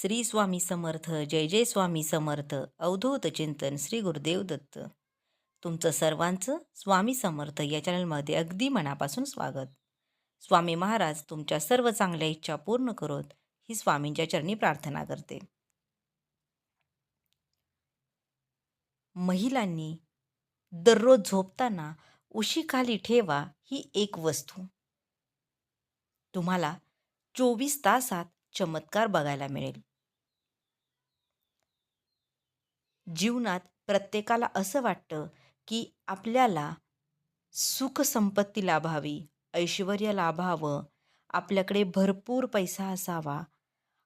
श्री स्वामी समर्थ जय जय स्वामी समर्थ अवधूत चिंतन श्री गुरुदेव दत्त. तुमचं सर्वांचं स्वामी समर्थ या चॅनलमध्ये अगदी मनापासून स्वागत. स्वामी महाराज तुमच्या सर्व चांगल्या इच्छा पूर्ण करोत ही स्वामींच्या चरणी प्रार्थना करते. महिलांनी दररोज झोपताना उशीखाली ठेवा ही एक वस्तू. तुम्हाला चोवीस तासात चमत्कार बघायला मिळेल. जीवनात प्रत्येकाला असं वाटतं की आपल्याला सुखसंपत्ती लाभावी ऐश्वर लाभावं आपल्याकडे भरपूर पैसा असावा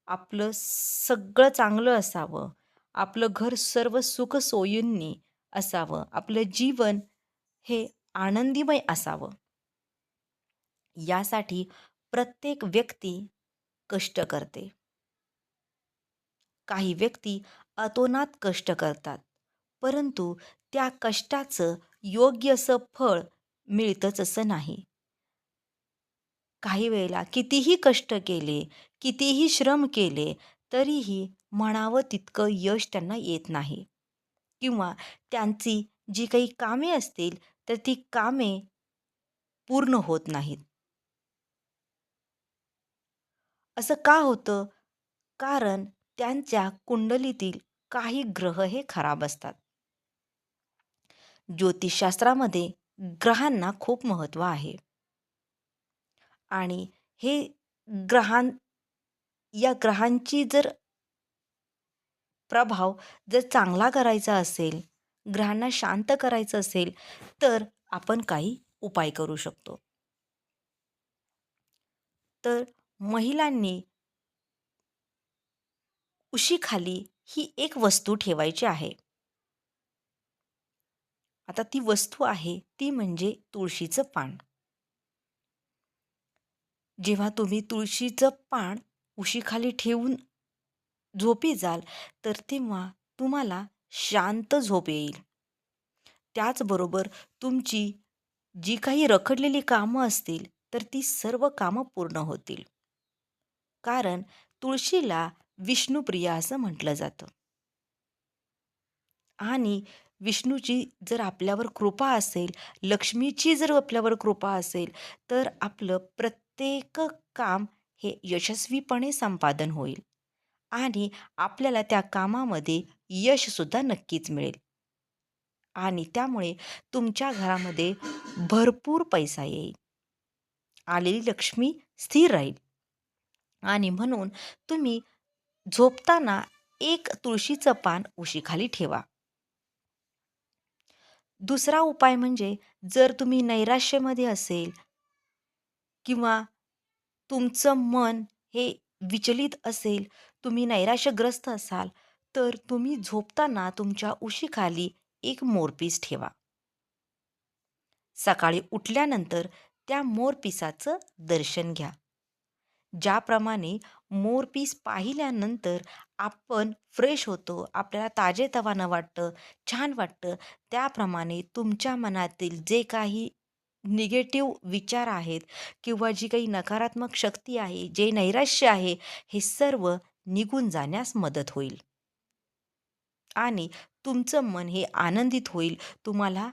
आपलं सगळं चांगलं असावं आपलं घर सर्व सुखसोयींनी असावं आपलं जीवन हे आनंदीमय असावं. यासाठी प्रत्येक व्यक्ती कष्ट करते. काही व्यक्ती अतोनात कष्ट करतात. परंतु त्या कष्टाचं योग्य असं फळ मिळतंच असं नाही. काही वेळेला कितीही कष्ट केले कितीही श्रम केले तरीही म्हणावं तितकं यश त्यांना येत नाही. किंवा त्यांची जी काही कामे असतील तर ती कामे पूर्ण होत नाहीत. असं का होतं? कारण त्यांच्या कुंडलीतील काही ग्रह हे खराब असतात. ज्योतिषशास्त्रामध्ये ग्रहांना खूप महत्त्व आहे. आणि हे ग्रहां या ग्रहांची जर प्रभाव जर चांगला करायचा असेल ग्रहांना शांत करायचं असेल तर आपण काही उपाय करू शकतो. तर महिलांनी उशीखाली ही एक वस्तू ठेवायची आहे. आता ती वस्तू आहे ती म्हणजे तुळशीचं पान. जेव्हा तुम्ही तुळशीचं पान उशीखाली ठेवून झोपी जाल तर तेव्हा तुम्हाला शांत झोप येईल. त्याचबरोबर तुमची जी काही रखडलेली कामं असतील तर ती सर्व कामं पूर्ण होतील. कारण तुळशीला विष्णुप्रिया असं म्हटलं जातं. आणि विष्णूची जर आपल्यावर कृपा असेल लक्ष्मीची जर आपल्यावर कृपा असेल तर आपलं प्रत्येक काम हे यशस्वीपणे संपादन होईल. आणि आपल्याला त्या कामामध्ये यशसुद्धा नक्कीच मिळेल. आणि त्यामुळे तुमच्या घरामध्ये भरपूर पैसा येईल. आलेली लक्ष्मी स्थिर राहील. आणि म्हणून तुम्ही झोपताना एक तुळशीचं पान उशीखाली ठेवा. दुसरा उपाय म्हणजे जर तुम्ही नैराश्यामध्ये असेल किंवा तुमचं मन हे विचलित असेल तुम्ही नैराश्यग्रस्त असाल तर तुम्ही झोपताना तुमच्या उशीखाली एक मोरपीस ठेवा. सकाळी उठल्यानंतर त्या मोरपिसाचं दर्शन घ्या. ज्याप्रमाणे मोरपीस पाहिल्यानंतर आपण फ्रेश होतो आपल्याला ताजेतवानं वाटतं छान वाटतं. त्याप्रमाणे तुमच्या मनातील जे काही निगेटिव्ह विचार आहेत किंवा जी काही नकारात्मक शक्ती आहे जे नैराश्य आहे हे सर्व निघून जाण्यास मदत होईल. आणि तुमचं मन हे आनंदित होईल. तुम्हाला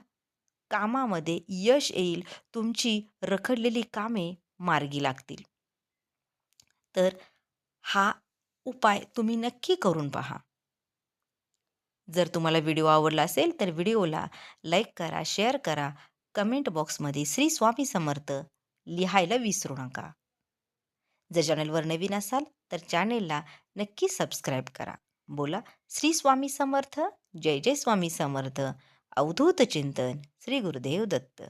कामामध्ये यश येईल. तुमची रखडलेली कामे मार्गी लागतील. तर हा उपाय तुम्ही नक्की करून पहा. जर तुम्हाला व्हिडिओ आवडला असेल तर व्हिडिओला लाईक करा शेअर करा. कमेंट बॉक्समध्ये श्री स्वामी समर्थ लिहायला विसरू नका. जर चॅनलवर नवीन असाल तर चॅनेलला नक्की सबस्क्राईब करा. बोला श्री स्वामी समर्थ जय जय स्वामी समर्थ. अवधूत चिंतन श्री गुरुदेव दत्त.